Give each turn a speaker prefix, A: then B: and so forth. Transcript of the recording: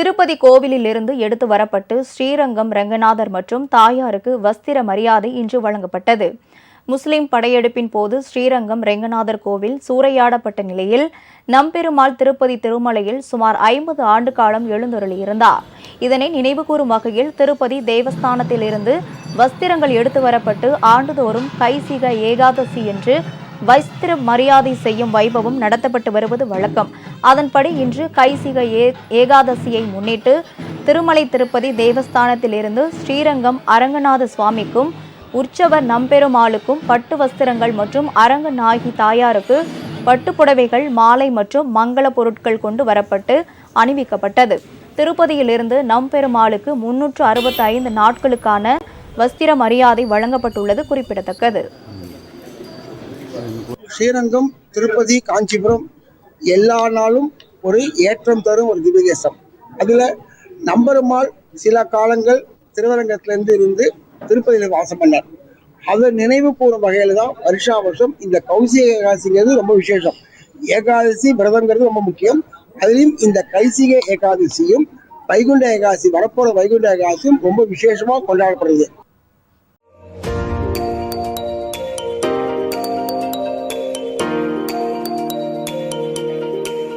A: திருப்பதி கோவிலில் இருந்து எடுத்து வரப்பட்டு ஸ்ரீரங்கம் ரங்கநாதர் மற்றும் தாயாருக்கு வஸ்திர மரியாதை இன்று வழங்கப்பட்டது. முஸ்லிம் படையெடுப்பின் போது ஸ்ரீரங்கம் ரெங்கநாதர் கோவில் சூறையாடப்பட்ட நிலையில் நம்பெருமாள் திருப்பதி திருமலையில் சுமார் ஐம்பது ஆண்டு காலம் எழுந்தருளியிருந்தார். இதனை நினைவுகூரும் வகையில் திருப்பதி தேவஸ்தானத்திலிருந்து வஸ்திரங்கள் எடுத்து வரப்பட்டு ஆண்டுதோறும் கைசிக ஏகாதசி என்று வஸ்திர மரியாதை செய்யும் வைபவம் நடத்தப்பட்டு வருவது வழக்கம். அதன்படி இன்று கைசிக ஏ ஏகாதசியை முன்னிட்டு திருமலை திருப்பதி தேவஸ்தானத்திலிருந்து ஸ்ரீரங்கம் அரங்கநாத சுவாமிக்கும் உற்சவர் நம்பெருமாளுக்கும் பட்டு வஸ்திரங்கள் மற்றும் அரங்கநாயகி தாயாருக்கு பட்டுப்புடவைகள் மாலை மற்றும் மங்கள பொருட்கள் கொண்டு வரப்பட்டு அணிவிக்கப்பட்டது. திருப்பதியிலிருந்து நம்பெருமாளுக்கு முன்னூற்று அறுபத்தி ஐந்து நாட்களுக்கான வஸ்திர மரியாதை வழங்கப்பட்டுள்ளது குறிப்பிடத்தக்கது.
B: ஸ்ரீரங்கம் திருப்பதி காஞ்சிபுரம் எல்லா நாளும் ஒரு ஏற்றம் தரும் ஒரு திவ்யதேசம். அதில் நம்பெருமாள் சில காலங்கள் திருவரங்கத்திலேருந்து இருந்து திருப்பதியில் வாசம் பண்ணார். அதை நினைவு கூறும் வகையில் தான் வருஷா வருஷம் இந்த கௌசிக ஏகாதசிங்கிறது ரொம்ப விசேஷம். ஏகாதசி விரதங்கிறது ரொம்ப முக்கியம். அதுலேயும் இந்த கைசிக ஏகாதசியும் வைகுண்ட ஏகாதசி வரப்போகிற வைகுண்ட ஏகாதசியும் ரொம்ப விசேஷமாக கொண்டாடப்படுது.